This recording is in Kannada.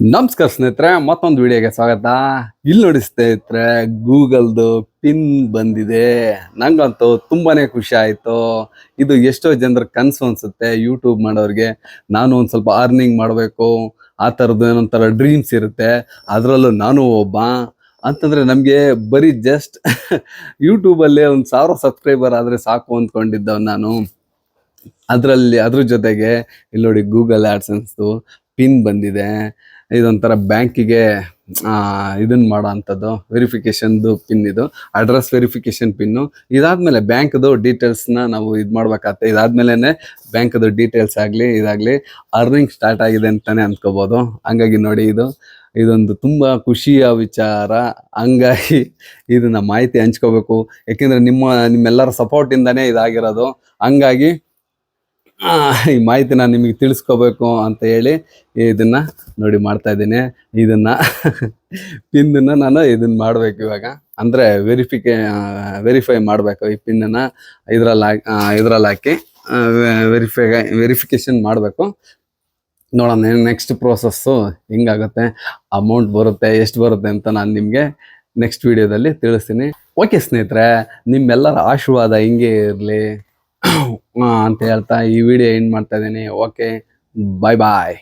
ನಮಸ್ಕಾರ ಸ್ನೇಹಿತರೆ, ಮತ್ತೊಂದು ವಿಡಿಯೋಗೆ ಸ್ವಾಗತ. ಇಲ್ಲಿ ನೋಡಿ ಸ್ನೇಹಿತರೆ, ಗೂಗಲ್ದು ಪಿನ್ ಬಂದಿದೆ. ನಂಗಂತೂ ತುಂಬಾನೇ ಖುಷಿ ಆಯಿತು. ಇದು ಎಷ್ಟೋ ಜನರ ಕನಸು ಅನಿಸುತ್ತೆ ಯೂಟ್ಯೂಬ್ ಮಾಡೋರಿಗೆ. ನಾನು ಒಂದು ಸ್ವಲ್ಪ ಅರ್ನಿಂಗ್ ಮಾಡಬೇಕು. ಆ ಥರದ್ದು ಏನೊಂಥರ ಡ್ರೀಮ್ಸ್ ಇರುತ್ತೆ. ಅದರಲ್ಲೂ ನಾನು ಒಬ್ಬ. ಅಂತಂದರೆ ನಮಗೆ ಬರೀ ಜಸ್ಟ್ ಯೂಟ್ಯೂಬಲ್ಲೇ ಒಂದು ಸಾವಿರ ಸಬ್ಸ್ಕ್ರೈಬರ್ ಆದರೆ ಸಾಕು ಅಂದ್ಕೊಂಡಿದ್ದವ್ ನಾನು. ಅದರಲ್ಲಿ, ಅದ್ರ ಜೊತೆಗೆ, ಇಲ್ಲಿ ನೋಡಿ ಗೂಗಲ್ ಆಡ್ಸನ್ಸ್ದು ಪಿನ್ ಬಂದಿದೆ, ಇದೊಂಥರ ಬ್ಯಾಂಕಿಗೆ ಇದನ್ನು ಮಾಡೋ ಅಂಥದ್ದು ವೆರಿಫಿಕೇಷನ್ದು ಪಿನ್ ಇದು, ಅಡ್ರೆಸ್ ವೆರಿಫಿಕೇಷನ್ ಪಿನ್ನು. ಇದಾದಮೇಲೆ ಬ್ಯಾಂಕ್ದು ಡೀಟೇಲ್ಸ್ನ ನಾವು ಇದು ಮಾಡ್ಬೇಕಾಗತ್ತೆ. ಇದಾದಮೇಲೆ ಬ್ಯಾಂಕ್ದು ಡೀಟೇಲ್ಸ್ ಆಗಲಿ, ಇದಾಗಲಿ, ಅರ್ನಿಂಗ್ ಸ್ಟಾರ್ಟ್ ಆಗಿದೆ ಅಂತಲೇ ಅಂದ್ಕೋಬೋದು ಹಂಗಾಗಿ ನೋಡಿ ಇದು, ಇದೊಂದು ತುಂಬ ಖುಷಿಯ ವಿಚಾರ. ಹಂಗಾಗಿ ಇದನ್ನು ಮಾಹಿತಿ ಹಂಚ್ಕೋಬೇಕು. ಯಾಕೆಂದರೆ ನಿಮ್ಮ, ನಿಮ್ಮೆಲ್ಲರ ಸಪೋರ್ಟಿಂದನೇ ಇದಾಗಿರೋದು. ಹಂಗಾಗಿ ಈ ಮಾಹಿತಿನ ನಿಮಗೆ ತಿಳಿಸ್ಕೋಬೇಕು ಅಂತ ಹೇಳಿ ಇದನ್ನ ನೋಡಿ ಮಾಡ್ತಾ ಇದ್ದೀನಿ. ಇದನ್ನ ಪಿನ್ನ ನಾನು ಇದನ್ನ ಮಾಡ್ಬೇಕು ಇವಾಗ. ಅಂದ್ರೆ ವೆರಿಫಿಕೇ ವೆರಿಫೈ ಮಾಡಬೇಕು ಈ ಪಿನ್ನನ್ನು ಇದ್ರಲ್ಲಿ ಹಾಕಿ ಇದ್ರಲ್ಲಿ ಹಾಕಿ ವೆರಿಫೈ ವೆರಿಫಿಕೇಶನ್ ಮಾಡಬೇಕು. ನೋಡೋಣ ನೆಕ್ಸ್ಟ್ ಪ್ರೋಸೆಸ್ಸು ಹೆಂಗಾಗುತ್ತೆ ಅಮೌಂಟ್ ಬರುತ್ತೆ, ಎಷ್ಟು ಬರುತ್ತೆ ಅಂತ ನಾನು ನಿಮಗೆ ನೆಕ್ಸ್ಟ್ ವಿಡಿಯೋದಲ್ಲಿ ತಿಳಿಸ್ತೀನಿ. ಓಕೆ ಸ್ನೇಹಿತರೆ, ನಿಮ್ಮೆಲ್ಲರ ಆಶೀರ್ವಾದ ಹಿಂಗೆ ಇರಲಿ. ಅಂತ ಹೇಳ್ತಾ ಈ ವಿಡಿಯೋ ಎಂಡ್ ಮಾಡ್ತಾ ಇದ್ದೀನಿ. ಓಕೆ ಬಾಯ್ ಬಾಯ್